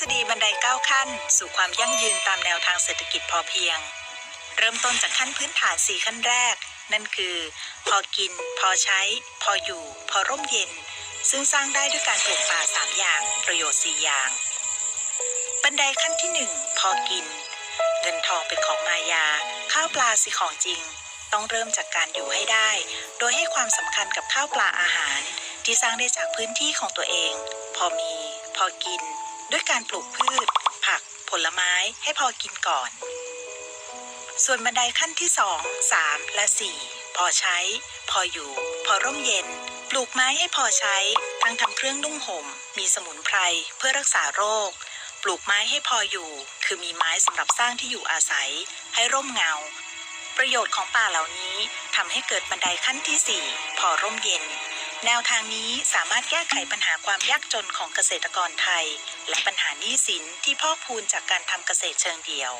ษฎีบันได9ขั้น สู่ความยั่งยืนตามแนวทางเศรษฐกิจพอเพียง เริ่มต้นจากขั้นพื้นฐาน 4 ขั้นแรก นั่นคือ พอกิน พอใช้ พออยู่ พอร่มเย็น ซึ่งสร้างได้ด้วยการปลูกป่า 3 อย่าง ประโยชน์ 4 อย่าง บันไดขั้นที่ 1 พอกิน เงินทองเป็นของมายา ข้าวปลาสิของจริง ต้องเริ่มจากการอยู่ให้ได้ โดยให้ความสำคัญกับข้าวปลาอาหาร ที่สร้างได้จากพื้นที่ของตัวเอง พอมี พอกิน ด้วยการปลูกพืช ผัก ผลไม้ให้พอกินก่อน ส่วนบันไดขั้นที่ 2 3 และ 4 พอใช้ พออยู่ พอร่มเย็น ปลูกไม้ให้พอใช้ ทั้งทำเครื่องนุ่งห่ม มีสมุนไพรเพื่อรักษาโรค ปลูกไม้ให้พออยู่ คือมีไม้สำหรับสร้างที่อยู่อาศัย ให้ร่มเงา ประโยชน์ของป่าเหล่านี้ทำให้เกิดบันไดขั้นที่ 4 พอร่มเย็น แนวทางนี้สามารถแก้ไขปัญหาความยากจนของเกษตรกรไทย และปัญหาหนี้สินที่พอกพูนจากการทำเกษตรเชิงเดี่ยว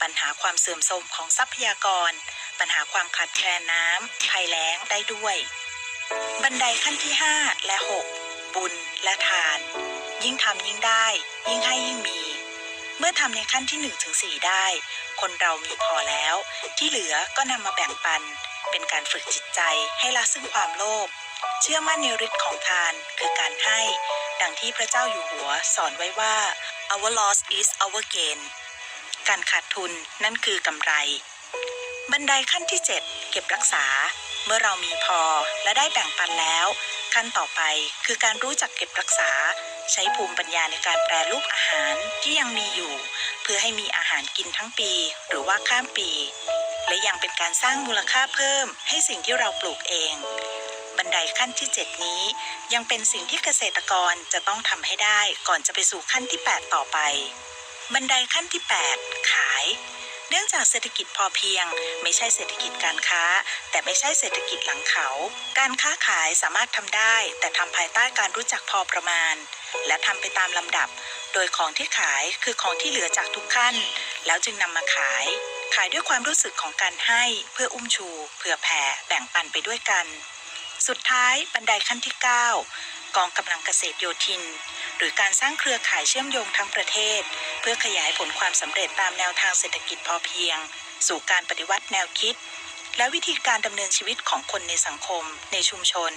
ปัญหาความเสื่อมโทรมของทรัพยากร ปัญหาความขาดแคลนน้ำภัยแล้งได้ด้วย บันไดขั้นที่ 5 และ 6 บุญและทาน ยิ่งทำยิ่งได้ ยิ่งให้ยิ่งมี เมื่อทำในขั้นที่1ถึง4ได้ คนเรามีพอแล้ว ที่เหลือก็นำมาแบ่งปัน เป็นการฝึกจิตใจให้ละซึ่งความโลภ เชื่อมั่นในฤทธิ์ของทานคือการให้ ดังที่พระเจ้าอยู่หัวสอนไว้ว่า our loss is our gain การขาดทุนนั่นคือกำไร บันไดขั้นที่ 7 เก็บรักษา เมื่อเรามีพอและได้แบ่งปันแล้ว ขั้นต่อไปคือการรู้จักเก็บรักษา ใช้ภูมิปัญญาในการแปรรูปอาหารที่ยังมีอยู่ เพื่อให้มีอาหารกินทั้งปี หรือว่าข้ามปี และยังเป็นการสร้างมูลค่าเพิ่มให้สิ่งที่เราปลูกเอง บันไดขั้นที่ 7 นี้ ยังเป็นสิ่งที่เกษตรกรจะต้องทำให้ได้ก่อนจะไปสู่ขั้นที่ 8 ต่อไป บันไดขั้นที่ 8 ขาย เนื่องจากเศรษฐกิจพอเพียง ไม่ใช่เศรษฐกิจการค้า แต่ไม่ใช่เศรษฐกิจหลังเขา การค้าขายสามารถทำได้ แต่ทำภายใต้การรู้จักพอประมาณ และทำไปตามลำดับ โดยของที่ขายคือของที่เหลือจากทุกขั้น แล้วจึงนำมาขายขายด้วยความรู้สึกของการให้เพื่ออุ้มชู เผื่อแผ่แบ่งปันไปด้วยกัน สุดท้ายบันไดขั้นที่ 9 กองกำลังเกษตรโยธิน หรือการสร้างเครือข่ายเชื่อมโยงทั้งประเทศ เพื่อขยายผลความสำเร็จตามแนวทางเศรษฐกิจพอเพียง สู่การปฏิวัติแนวคิด และวิธีการดำเนินชีวิตของคนในสังคมในชุมชน